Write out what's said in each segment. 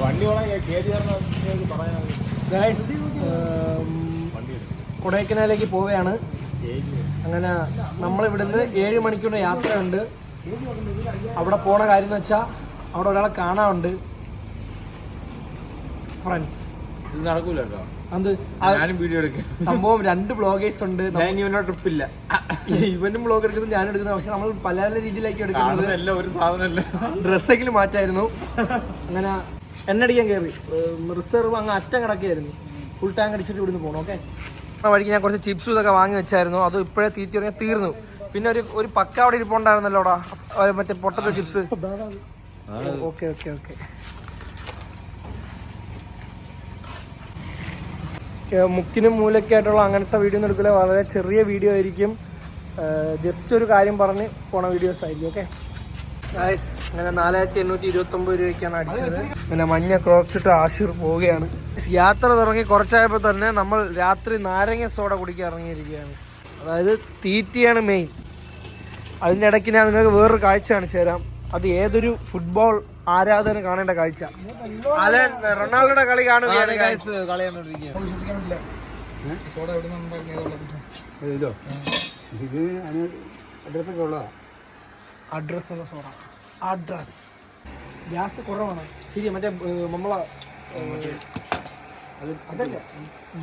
വണ്ടി ഓടാൻ K G പറയാൻ ഗൈസ് വണ്ടി കൊടൈക്കനാലിലേക്ക് പോവുകയാണ് അങ്ങനെ നമ്മളിവിടുന്ന് ഏഴ് മണിക്കൂറിന്റെ യാത്രയുണ്ട് അവിടെ പോണ കാര്യം എന്ന് വെച്ചാൽ അവിടെ ഒരാളെ കാണാനുണ്ട് ഫ്രണ്ട്സ് ഇത് നടക്കൂല കേട്ടോ സംഭവം രണ്ട് ബ്ലോഗേഴ്സ് ഉണ്ട് ട്രിപ്പ് ഇല്ല ഇവനും ബ്ലോഗ് എടുക്കുന്നത് ഞാൻ എടുക്കുന്നത് പക്ഷെ നമ്മൾ പല പല രീതിയിലേക്ക് എടുക്കുന്നത് ഡ്രസ്സെങ്കിലും മാറ്റായിരുന്നു അങ്ങനെ എണ്ണടിക്കാൻ കയറി. റിസർവ് അങ്ങ് അറ്റം കിടക്കുകയായിരുന്നു. ഫുൾ ടാങ്ക് അടിച്ചിട്ട് ഇവിടുന്ന് പോകണം ഓക്കെ ആ വഴിക്ക് ഞാൻ കുറച്ച് ചിപ്സും ഇതൊക്കെ വാങ്ങി വെച്ചായിരുന്നു. അത് ഇപ്പോഴേ തീറ്റി തുടങ്ങി തീർന്നു. പിന്നെ ഒരു ഒരു പക്ക അവിടെ ഇരിപ്പുണ്ടായിരുന്നല്ലോടാ? മറ്റേ പൊട്ടത്തെ ചിപ്സ് ഓക്കെ ഓക്കെ ഓക്കെ മുക്കിനും മൂലക്കായിട്ടുള്ള അങ്ങനത്തെ വീഡിയോ ഒന്നും എടുക്കില്ല. വളരെ ചെറിയ വീഡിയോ ആയിരിക്കും. ജസ്റ്റ് ഒരു കാര്യം പറഞ്ഞ് പോണ വീഡിയോസ് ആയിരിക്കും ഓക്കെ ഗായ്സ് അങ്ങനെ നാലായിരത്തി എണ്ണൂറ്റി ഇരുപത്തി രൂപയ്ക്കാണ് അടിച്ചത്. അങ്ങനെ മഞ്ഞ ക്രോക്സ് ഇട്ട് ആശൂർ പോവുകയാണ്. യാത്ര തുടങ്ങി കുറച്ചായപ്പോൾ തന്നെ നമ്മൾ രാത്രി നാരങ്ങ സോഡ കുടിക്കാൻ ഇറങ്ങിയിരിക്കുകയാണ്. അതായത് തീറ്റിയാണ് മെയിൻ അതിന്റെ ഇടയ്ക്ക് ഞാൻ നിങ്ങൾക്ക് വേറൊരു കാഴ്ച കാണിച്ചു തരാം. അത് ഏതൊരു ഫുട്ബോൾ ആരാധന കാണേണ്ട കാഴ്ച. അലൻ റൊണാൾഡോയുടെ കളി കാണുകയാണ് അഡ്രസ്സൊക്കെ ഉള്ളതാ? അഡ്രസ്സുള്ള സോഡ അഡ്രസ് ഗ്യാസ് കുറവാണ്. ശരി മറ്റേ നമ്മളെ അതല്ല.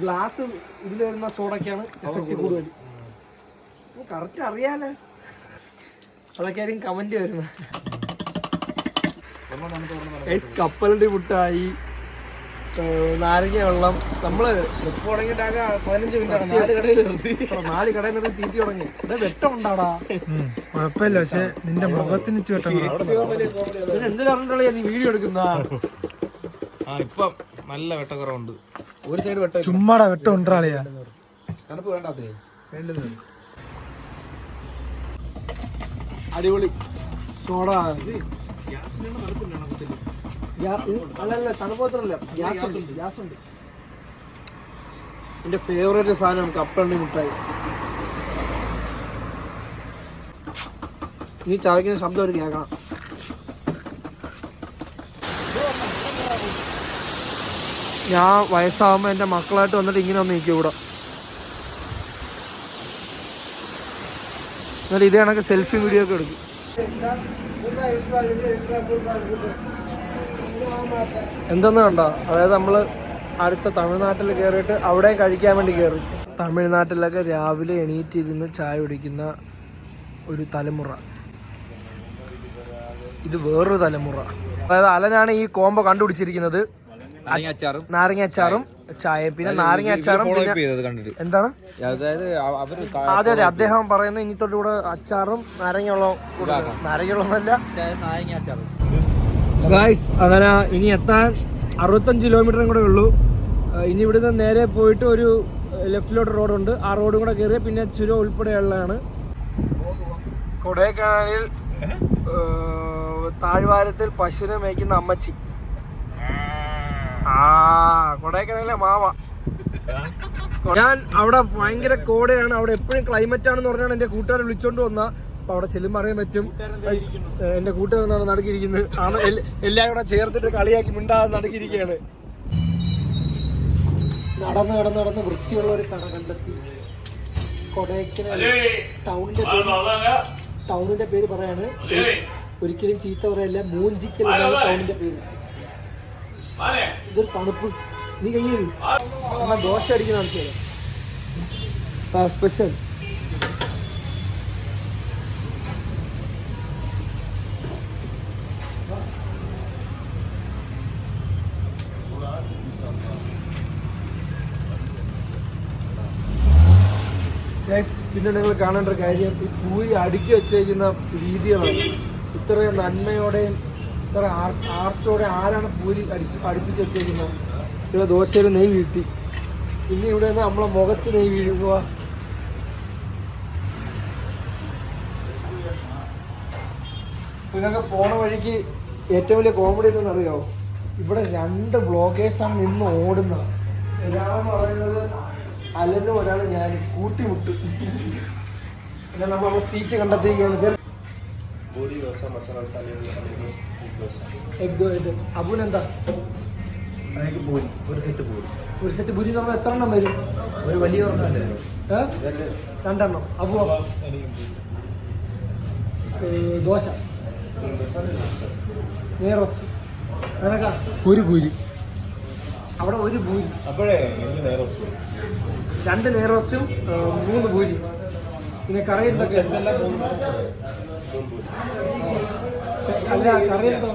ഗ്ലാസ് ഇതിൽ വരുന്ന സോഡൊക്കെയാണ് കൂടുതൽ കറക്റ്റ് അറിയാലേ. അതൊക്കെ ആയിരിക്കും കമന്റ് വരുന്നത് Guys, കപ്പലണ്ടി മുട്ടായി നാരങ്ങ വെള്ളം. നമ്മൾ പതിനഞ്ച് മിനിറ്റ് നാല് കടയിൽ നിർത്തി. നാല് കടയിൽ നിർത്തി തീറ്റി തുടങ്ങി. ഇവിടെ വെട്ടം ഉണ്ടാടാ കുഴപ്പമില്ല പക്ഷെ നിന്റെ മുഖത്തിന് പിന്നെ എന്തിനാ പറഞ്ഞിട്ടുള്ള നീ വീഡിയോ എടുക്കുന്ന? ആ ഇപ്പം നല്ല വെട്ടക്കുറവുണ്ട്. ഒരു സൈഡ് വെട്ടം ചുമ്മാടാ വെട്ടം ഉണ്ടാളിയാ തണുപ്പ് വേണ്ടാത്തേ വേണ്ടത്. അടിപൊളി. സോഡ. ഗ്യാ- ഇത് അല്ലല്ല തണുപ്പ് ഗ്യാസ് ഉണ്ട് ഗ്യാസ് ഉണ്ട്. എന്റെ ഫേവറേറ്റ് സാധനം കപ്പണ്ണി മുട്ടായി നീ ചവയ്ക്കുന്ന ശബ്ദം ഒരു കേൾക്കണം. ഞാൻ വയസ്സാവുമ്പോ എന്റെ മക്കളായിട്ട് വന്നിട്ട് ഇങ്ങനെ ഒന്ന് നിൽക്കും ഇവിടെ. എന്നിട്ട് ഇതേ കണക്ക് സെൽഫി വീഡിയോ ഒക്കെ എടുക്കും. എന്തെന്ന് കണ്ടോ അതായത് നമ്മൾ അടുത്ത തമിഴ്നാട്ടിൽ കയറിയിട്ട് അവിടെ കഴിക്കാൻ വേണ്ടി കയറി തമിഴ്നാട്ടിലൊക്കെ രാവിലെ എണീറ്റിരുന്ന് ചായ കുടിക്കുന്ന ഒരു തലമുറ. ഇത് വേറൊരു തലമുറ. അതായത് അലനാണ് ഈ കോംബോ കണ്ടുപിടിച്ചിരിക്കുന്നത്. അച്ചാറും. നാരങ്ങ അച്ചാറും ചായ പിന്നെ നാരങ്ങ അച്ചാറും എന്താണ്? അതെ അതെ. അദ്ദേഹം പറയുന്നത് ഇനി തൊട്ട് കൂടെ അച്ചാറും നാരങ്ങയുള്ള നാരങ്ങയുള്ളതല്ല നാരങ്ങ അച്ചാറും. ഗായ്സ് അങ്ങനെ ഇനി എത്താൻ അറുപത്തഞ്ച് കിലോമീറ്ററും കൂടെ ഉള്ളൂ. ഇനി ഇവിടുന്ന് നേരെ പോയിട്ട് ഒരു ലെഫ്റ്റിലോട്ട് റോഡുണ്ട് ആ റോഡും കൂടെ കയറി പിന്നെ ചുരം ഉൾപ്പെടെയുള്ളതാണ്. കൊടൈക്കനാലിൽ താഴ്വാരത്തിൽ പശുവിനെ മേയ്ക്കുന്ന അമ്മച്ചി. ആ. കൊടൈക്കനാലിലെ മാമ. ഞാൻ അവിടെ ഭയങ്കര കോടയാണ്. അവിടെ എപ്പോഴും ക്ലൈമറ്റ് ആണെന്ന് പറഞ്ഞാണ് എന്റെ കൂട്ടുകാരെ വിളിച്ചോണ്ട് വന്ന. അപ്പൊ അവിടെ ചെല്ലുമ്പോൾ അറിയാൻ പറ്റും. എന്റെ എന്റെ കൂട്ടുകാരെന്നാണ് നടക്കിയിരിക്കുന്നത് ആണ് എല്ലാവരും കൂടെ ചേർത്തിട്ട് കളിയാക്കി മിണ്ടാതെ നടക്കിയിരിക്കുകയാണ്. നടന്ന് നടന്ന് നടന്ന് വൃത്തിയുള്ള ഒരു കട കണ്ടെത്തി. കൊടൈക്കനാൽ ടൗണിന്റെ പേര് ടൗണിന്റെ പേര് പറയാണ്. ഒരിക്കലും ചീത്ത പറയല്ല മൂഞ്ചിക്കൽ എന്നാണ് ടൗണിന്റെ പേര്. ഇതൊരു തണുപ്പ്. നീ കഴിഞ്ഞു ദോഷം ദോശ അടിക്കുന്ന ആൾക്കാരെ. സ്പെഷ്യൽ പിന്നെ നിങ്ങൾ കാണേണ്ട ഒരു കാര്യം ഈ പൂരി അടുക്കി വെച്ചേക്കുന്ന രീതികളാണ്. ഇത്രയും നന്മയോടെയും ഇത്ര ആർ- ആർട്ടോടെ ആരാണ് പൂരി അടിച്ച് അടുപ്പിച്ച് വെച്ചേക്കുന്നത്? ഇവിടെ ദോശയിൽ നെയ് വീഴ്ത്തി. പിന്നെ ഇവിടെ നിന്ന് നമ്മളെ മുഖത്ത് നെയ് വീഴുക. ഇതൊക്കെ പോണ വഴിക്ക് ഏറ്റവും വലിയ കോമഡി എന്നറിയോ ഇവിടെ രണ്ട് ബ്ലോഗേഴ്സാണ് നിന്ന് ഓടുന്നത്. ഒരാളെന്ന് പറയുന്നത് അലനും ഒരാൾ ഞാൻ കൂട്ടിമുട്ടു. പിന്നെ നമ്മൾ സീറ്റ് പൂരി ഇത് അബുനെന്താ ഒരു സെറ്റ് പൂരി ഒരു സെറ്റ് പൂരി നമ്മൾ എത്ര എണ്ണം വരും? ഒരു വലിയ? രണ്ടെണ്ണം. ഏ, ദോശ. നേറോസ് നിനക്കാ ഒരു പൂരി അവിടെ ഒരു ഭൂരി അപ്പോഴേ നേരെ രണ്ട് ലെയർ റോസ്റ്റും മൂന്ന് പൂരി പിന്നെ കറി എന്തൊക്കെ അല്ല കറി എന്തോ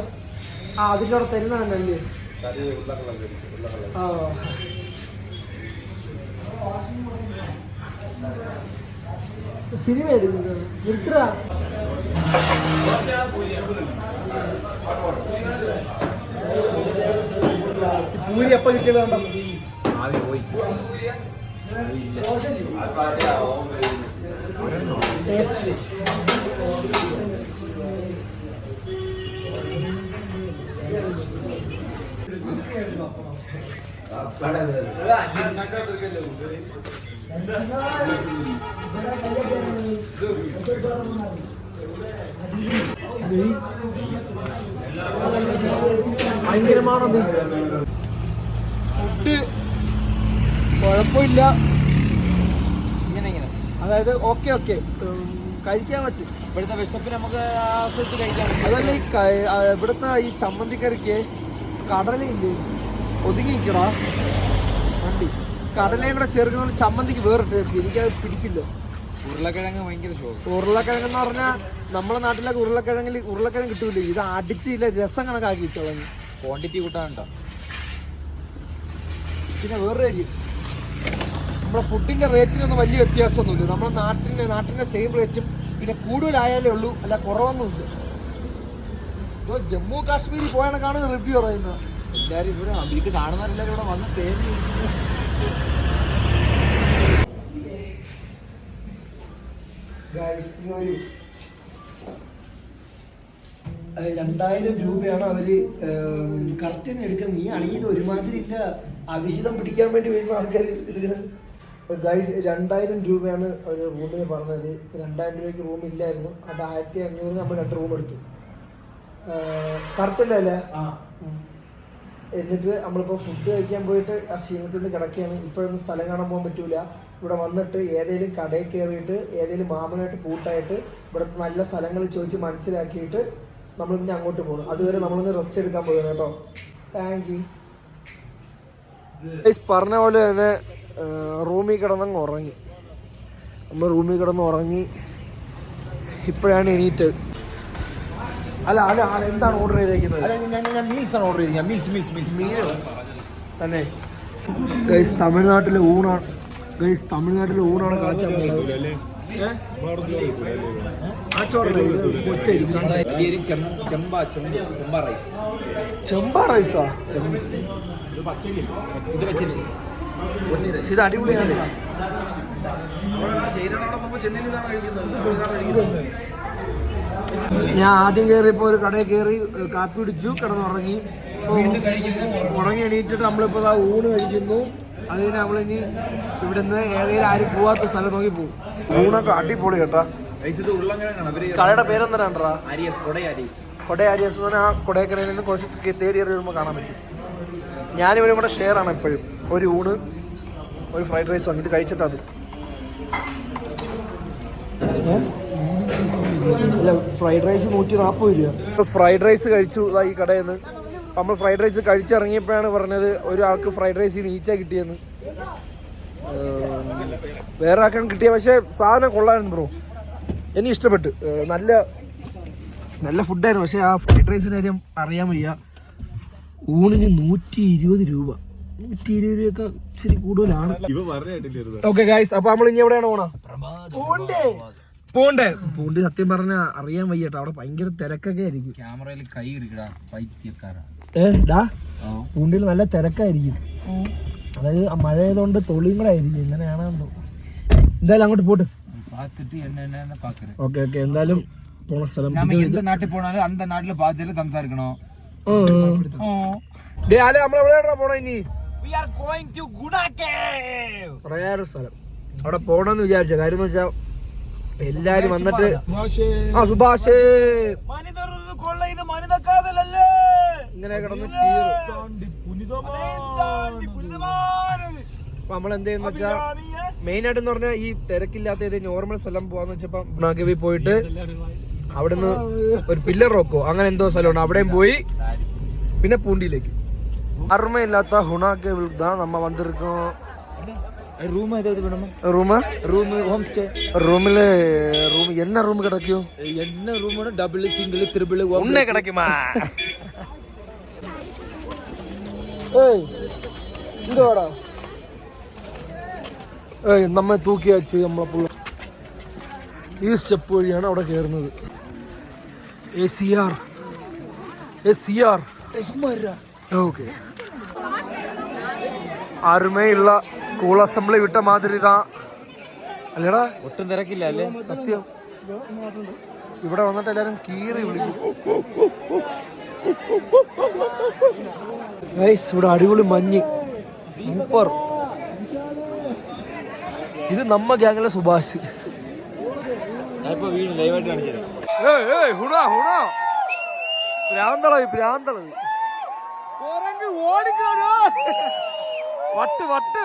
ആ അതിന്റെ അവിടെ തരുന്നതല്ലേ ആ. സിനിമ എടുക്കുന്നത് നിർത്തുക പൂരി കിട്ടിയത് കണ്ടോ പോയി ഭയങ്കരമാണോ ഫുഡ് കുഴപ്പമില്ല. ഇങ്ങനെ ഇങ്ങനെ. അതായത് ഓക്കെ ഓക്കെ. കഴിക്കാൻ പറ്റും. ഇവിടുത്തെ വിശപ്പിന് നമുക്ക് ആസ്വദിച്ച് കഴിക്കാൻ അതല്ല ഈ ഇവിടുത്തെ ഈ ചമ്മന്തിക്കറിക്ക് കടലയില്ലേ ഒതുങ്ങി നിൽക്കടാ വണ്ടി. കടലയും കൂടെ ചേർക്കുന്ന ചമ്മന്തിക്ക് വേറെ ടേസ്റ്റ് എനിക്കത് പിടിച്ചില്ല. ഉരുളക്കിഴങ്ങ് ഭയങ്കര ഷോ ഉരുളക്കിഴങ്ങ് എന്ന് പറഞ്ഞാൽ നമ്മുടെ നാട്ടിലൊക്കെ ഉരുളക്കിഴങ്ങിൽ ഉരുളക്കിഴങ്ങ് കിട്ടൂലേ. ഇത് അടിച്ചില്ല രസം കണക്കാക്കി ചളഞ്ഞു ക്വാണ്ടിറ്റി കൂട്ടാനുണ്ടോ? പിന്നെ വേറൊരു കാര്യം. നമ്മുടെ ഫുഡിന്റെ റേറ്റിനൊന്നും വലിയ വ്യത്യാസമൊന്നുമില്ല. നമ്മുടെ നാട്ടിന്റെ നാട്ടിന്റെ സെയിം റേറ്റും പിന്നെ കൂടുതലായാലേ ഉള്ളൂ അല്ല കുറവൊന്നുമില്ല. ഇപ്പോൾ ജമ്മു കാശ്മീരിൽ പോയാണക്കാണ് റിവ്യൂ പറയുന്നത്. എല്ലാവരും ഇവിടെ ഇത് കാണുന്നവരെല്ലാവരും ഇവിടെ വന്ന് തേടി രണ്ടായിരം രൂപയാണ് അവർ കറക്റ്റിന് എടുക്കുന്നത്. നീ അണിയത് ഒരുമാതിരി ഇല്ല. അവിഹിതം പിടിക്കാൻ വേണ്ടി വരുന്ന ആൾക്കാർ എടുക്കുന്നത്. ഗൈസ് രണ്ടായിരം രൂപയാണ് ഒരു റൂമിന് പറഞ്ഞത്. രണ്ടായിരം രൂപയ്ക്ക് റൂം ഇല്ലായിരുന്നു. അത് ആയിരത്തി അഞ്ഞൂറിന് നമ്മൾ രണ്ട് റൂം എടുത്തു. കറക്റ്റ് അല്ലേ. എന്നിട്ട് നമ്മളിപ്പോൾ ഫുഡ് കഴിക്കാൻ പോയിട്ട് ആ ക്ഷീണത്തിൽ നിന്ന് കിടക്കുകയാണ്. ഇപ്പോഴൊന്നും സ്ഥലം കാണാൻ പോകാൻ പറ്റൂല. ഇവിടെ വന്നിട്ട് ഏതെങ്കിലും കടയിൽ കയറിയിട്ട് ഏതെങ്കിലും മാമനായിട്ട് കൂട്ടായിട്ട് ഇവിടുത്തെ നല്ല സ്ഥലങ്ങൾ ചോദിച്ച് മനസ്സിലാക്കിയിട്ട് നമ്മൾ പിന്നെ അങ്ങോട്ട് പോകും അതുവരെ നമ്മളൊന്ന് റെസ്റ്റ് എടുക്കാൻ പോകുന്നു കേട്ടോ. താങ്ക് യു പറഞ്ഞ പോലെ തന്നെ റൂമിൽ കിടന്നങ്ങ് ഉറങ്ങി. നമ്മൾ റൂമിൽ കിടന്ന് ഉറങ്ങി. ഇപ്പോഴാണ് എണീറ്റ്. അല്ല അല്ല എന്താണ് ഓർഡർ ചെയ്തേക്കുന്നത്? ഞാൻ മീൽസ് ആണ് ഓർഡർ ചെയ്തത്. ഞാൻ മീൽസ് മീൽസ് മീൽസ് തന്നെ. ഗൈസ് തമിഴ്നാട്ടിലെ ഊണാണ്. ഗൈസ് തമിഴ്നാട്ടിലെ ഊണാണ് കാച്ച ചെമ്പാ റൈസ് ഇത് ഇത് അടിപൊളിയാണ്. ഞാൻ ആദ്യം കയറിയപ്പോൾ ഒരു കടയിൽ കയറി കാപ്പി പിടിച്ചു കിടന്നുറങ്ങി. ഉറങ്ങി എണീറ്റിട്ട് നമ്മളിപ്പോൾ ദാ ഊണ് കഴിക്കുന്നു. അത് കഴിഞ്ഞ് നമ്മളിനി ഇവിടുന്ന് ഏതെങ്കിലും ആരും പോവാത്ത സ്ഥലം നോക്കി പോകും ഊണൊക്കെ അടിപൊളി കേട്ടാ. കടയുടെ പേരെന്താണ്ടാ കൊടയാരി. കൊടയാരി എന്ന് പറഞ്ഞാൽ ആ കൊടയക്കരയിൽ നിന്ന് കുറച്ച് തേടി കയറി വരുമ്പോൾ കാണാൻ പറ്റും. ഞാനിവരും കൂടെ ഷെയർ ആണ് എപ്പോഴും. ഒരു ഊണ് ഒരു ഫ്രൈഡ് റൈസ് വന്നിട്ട് കഴിച്ചിട്ടത് അല്ല ഫ്രൈഡ് റൈസ് നൂറ്റി നാൽപ്പത് രൂപ. ഫ്രൈഡ് റൈസ് കഴിച്ചു ഈ കടയിൽ നിന്ന് നമ്മൾ ഫ്രൈഡ് റൈസ് കഴിച്ചിറങ്ങിയപ്പോഴാണ് പറഞ്ഞത് ഒരാൾക്ക് ഫ്രൈഡ് റൈസ് നീച്ച കിട്ടിയെന്ന്. വേറെ ആക്കാൻ കിട്ടിയ. പക്ഷേ സാധനം കൊള്ളായിരുന്നു ബ്രോ. എനിക്ക് ഇഷ്ടപ്പെട്ടു. നല്ല നല്ല ഫുഡായിരുന്നു പക്ഷേ ആ ഫ്രൈഡ് റൈസിന് കാര്യം അറിയാൻ വയ്യ. ഊണിന് നൂറ്റി ഇരുപത് രൂപ. നൂറ്റി ഇരുപത് രൂപയൊക്കെ ഇച്ചിരി കൂടുതലാണ്. ഓക്കെ ഗായ്സ് അപ്പൊ നമ്മൾ ഇനി എവിടെയാണ് പോണ? പോണ്ടേ? പോണ്ടേ? പോണ്ട് സത്യം പറഞ്ഞ അറിയാൻ വയ്യട്ടോ. അവിടെ ഭയങ്കര തിരക്കൊക്കെ ആയിരിക്കും. ക്യാമറയിൽ കൈ ഇരിക്കടാ പൂണ്ടിൽ നല്ല തിരക്കായിരിക്കും. അതായത് മഴ ആയതുകൊണ്ട് തൊളിയും കൂടെ ആയിരിക്കും. ഇങ്ങനെയാണെന്ന് എന്തായാലും അങ്ങോട്ട് പോട്ട്. ഓക്കെ ഓക്കെ എന്തായാലും പോണ സ്ഥലം. നാട്ടിൽ പോണാലും അന്ത നാട്ടിൽ പാത്തിൽ സംസാരിക്കണോ? പ്രയാര സ്ഥലം. അവിടെ പോണെന്ന് വിചാരിച്ച. കാര്യം എന്ന് വെച്ചാ എല്ലാരും വന്നിട്ട് ആ സുഭാഷ്. ഇങ്ങനെ കിടന്ന് അപ്പൊ നമ്മൾ എന്ത് ചെയ്യുന്ന വെച്ചാ മെയിൻ ആയിട്ട് എന്ന് പറഞ്ഞാൽ ഈ തിരക്കില്ലാത്ത ഏത് നോർമൽ സ്ഥലം പോവാന്ന് വെച്ചപ്പോ നാഗവി പോയിട്ട് അവിടുന്ന് ഒരു പില്ലർ റോക്കോ അങ്ങനെ എന്തോ സ്ഥലമുണ്ട് അവിടെയും പോയി പിന്നെ പൂണ്ടിയിലേക്ക് അറുമയില്ലാത്ത ഹുണാക്കെ தான் நம்ம வந்திருக்கோம் ரூம் ஏதாவது வேணுமா ரூமா ரூம் ஹோம் ஸ்டே ரூம்ல ரூம் என்ன ரூம் கிடைக்கும் என்ன ரூம் டபுள் சிங்கிள் த்ரிபிள் உன்னே கிடைக்குமா ഏയ് ഇങ്ങോട്ട് വാടാ ഏയ് നമ്മെ തൂക്കിയാച്ച് നമ്മളെ പുള്ള ഈ സ്റ്റെപ്പ് വഴിയാണ് അവിടെ കയറുന്നത് A C R A C R okay ആരുമേ ഉള്ള സ്കൂൾ അസംബ്ലി വിട്ട മാതിരി അല്ലടാ? ഒട്ടും തിരക്കില്ല അല്ലേ? സത്യം. ഇവിടെ വന്നിട്ട് എല്ലാരും കീറി വിളിക്കും. ഇവിടെ അടിപൊളി മഞ്ഞ്. സൂപ്പർ ഇത് നമ്മ ഗ്യാങ്ങിലെ സുഭാഷ്. ഞാൻ ഇപ്പൊ വീട് ലൈവായിട്ട് കാണിച്ചു തരാം ഏയ് ഏയ് ഹുണ ഹുണ പ്രാന്തളവി പ്രാന്തളവി വട്ട് വട്ട്